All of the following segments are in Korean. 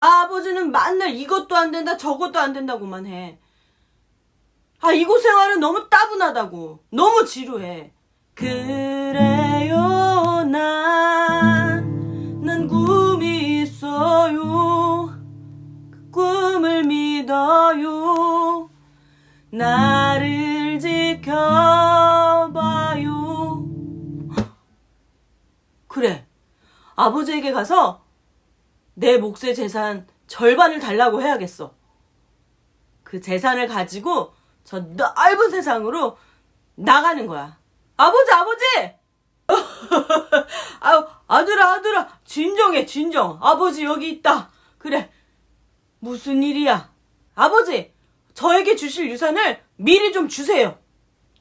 아버지는 맨날 이것도 안 된다 저것도 안 된다고만 해. 아 이곳 생활은 너무 따분하다고. 너무 지루해. 그래요 난, 난 꿈이 있어요. 그 꿈을 믿어요. 나를 지켜봐요. 그래. 아버지에게 가서 내 몫의 재산 절반을 달라고 해야겠어. 그 재산을 가지고 저 넓은 세상으로 나가는 거야. 아버지, 아버지! 아유, 아들아, 아들아, 진정해, 진정. 아버지 여기 있다. 그래. 무슨 일이야? 아버지, 저에게 주실 유산을 미리 좀 주세요.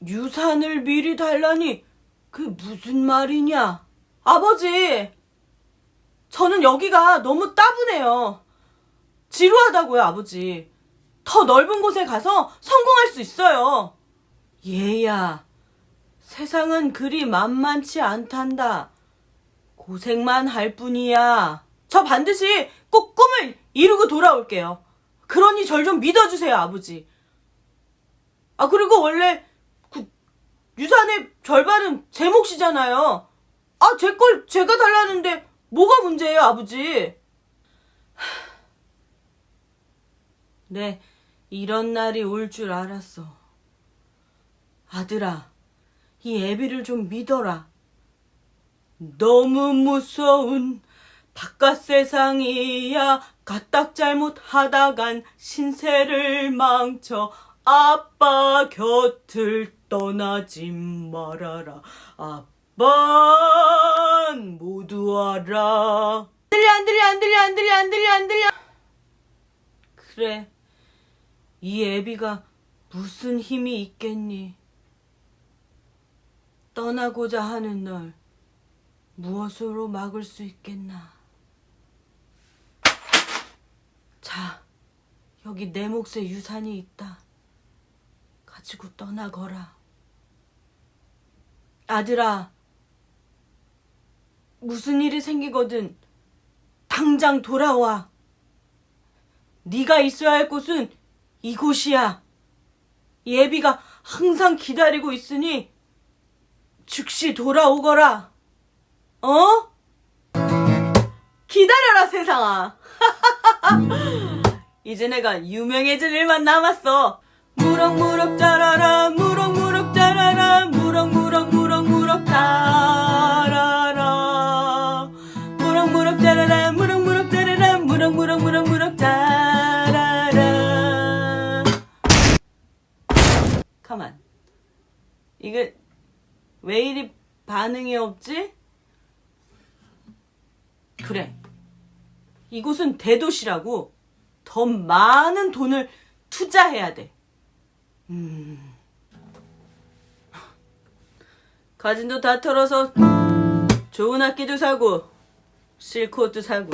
유산을 미리 달라니, 그게 무슨 말이냐? 아버지, 저는 여기가 너무 따분해요. 지루하다고요, 아버지. 더 넓은 곳에 가서 성공할 수 있어요. 얘야, 세상은 그리 만만치 않단다. 고생만 할 뿐이야. 저 반드시 꼭 꿈을 이루고 돌아올게요. 그러니 절 좀 믿어주세요, 아버지. 아, 그리고 원래 그 유산의 절반은 제 몫이잖아요. 아, 제 걸 제가 달라는데 뭐가 문제예요, 아버지? 네, 이런 날이 올 줄 알았어. 아들아, 이 애비를 좀 믿어라. 너무 무서운 바깥 세상이야. 까딱 잘못하다간 신세를 망쳐 아빠 곁을 떠나지 말아라. 아 빤 모두 알아. 들려 안 들려 안 들려 안 들려 안 들려 안 들려. 그래. 이 애비가 무슨 힘이 있겠니? 떠나고자 하는 널 무엇으로 막을 수 있겠나? 자, 여기 내 몫의 유산이 있다. 가지고 떠나거라. 아들아, 무슨 일이 생기거든 당장 돌아와. 네가 있어야 할 곳은 이곳이야. 예비가 항상 기다리고 있으니 즉시 돌아오거라. 어? 기다려라 세상아. 이제 내가 유명해질 일만 남았어. 무럭무럭 가만 이게 왜 이리 반응이 없지? 그래 이곳은 대도시라고 더 많은 돈을 투자해야 돼. 음. 가진 돈다 털어서 좋은 악기도 사고 실컷도 사고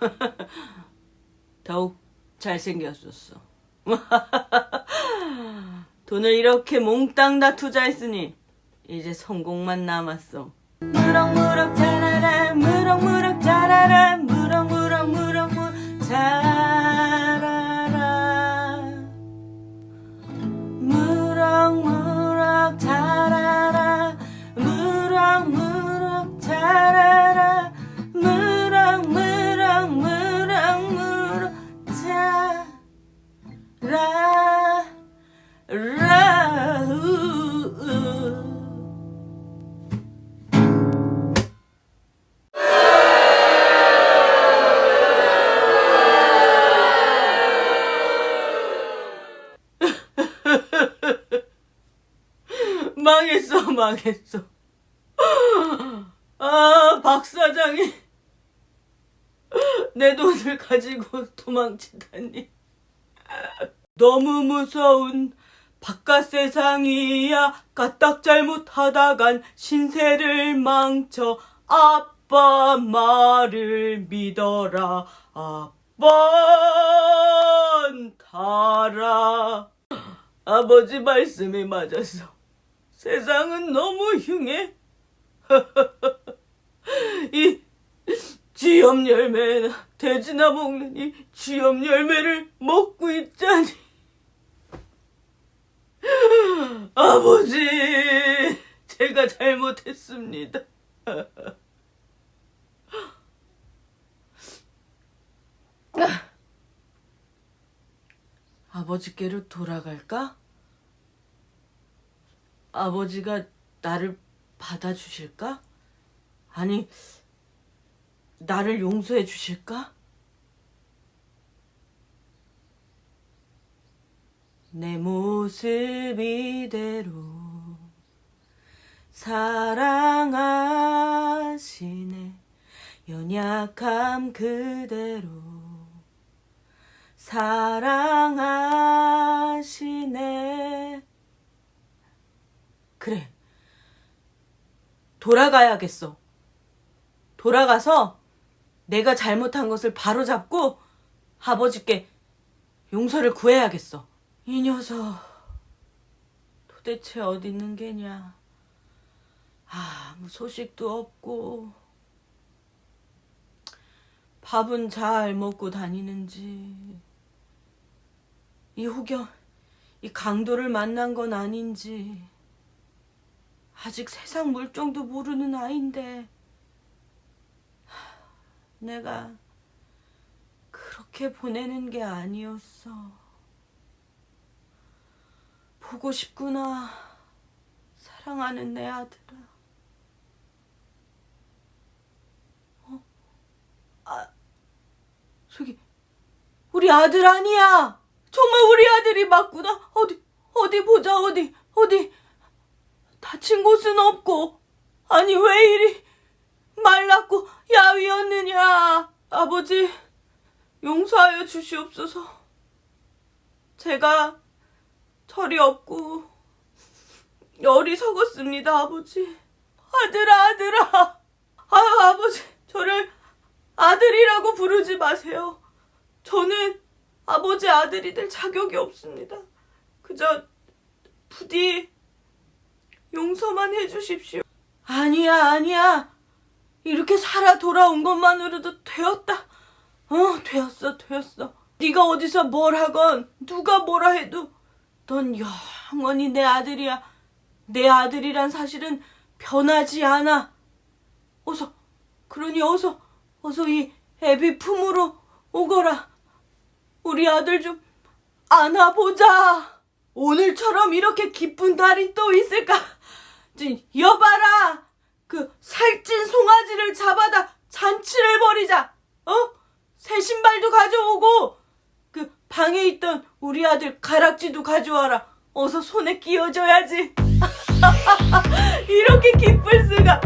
더욱 잘생겼었어. 돈을 이렇게 몽땅 다 투자했으니 이제 성공만 남았어. 무럭무럭 자 망했어. 아, 박 사장이 내 돈을 가지고 도망치다니. 너무 무서운 바깥 세상이야. 까딱 잘못하다간 신세를 망쳐. 아빠 말을 믿어라. 아빤 달아. 아버지 말씀이 맞았어. 세상은 너무 흉해. 이 지엽 열매나 돼지나 먹는 이 지엽 열매를 먹고 있자니. 아버지, 제가 잘못했습니다. 아버지께로 돌아갈까? 아버지가 나를 받아주실까? 아니, 나를 용서해 주실까? 내 모습 이대로 사랑하시네 연약함 그대로 사랑하시네 그래 돌아가야겠어 돌아가서 내가 잘못한 것을 바로잡고 아버지께 용서를 구해야겠어. 이 녀석 도대체 어디 있는 게냐? 아무 소식도 없고 밥은 잘 먹고 다니는지 이 호경 이 강도를 만난 건 아닌지 아직 세상 물정도 모르는 아인데 내가 그렇게 보내는 게 아니었어. 보고 싶구나. 사랑하는 내 아들아. 어? 아, 저기, 우리 아들 아니야! 정말 우리 아들이 맞구나! 어디, 어디 보자, 어디, 어디. 다친 곳은 없고, 아니, 왜 이리, 말랐고 야위었느냐. 아버지, 용서하여 주시옵소서. 제가 철이 없고 열이 적었습니다, 아버지. 아들아, 아들아. 아유, 아버지, 저를 아들이라고 부르지 마세요. 저는 아버지 아들이 될 자격이 없습니다. 그저 부디 용서만 해주십시오. 아니야, 아니야. 이렇게 살아 돌아온 것만으로도 되었다. 어, 되었어, 되었어. 네가 어디서 뭘 하건 누가 뭐라 해도 넌 영원히 내 아들이야. 내 아들이란 사실은 변하지 않아. 어서, 그러니 어서, 어서 이 애비 품으로 오거라. 우리 아들 좀 안아보자. 오늘처럼 이렇게 기쁜 날이 또 있을까? 진, 여봐라! 그 살찐 송아지를 잡아다 잔치를 벌이자. 어? 새 신발도 가져오고 그 방에 있던 우리 아들 가락지도 가져와라. 어서 손에 끼워줘야지. 이렇게 기쁠 수가.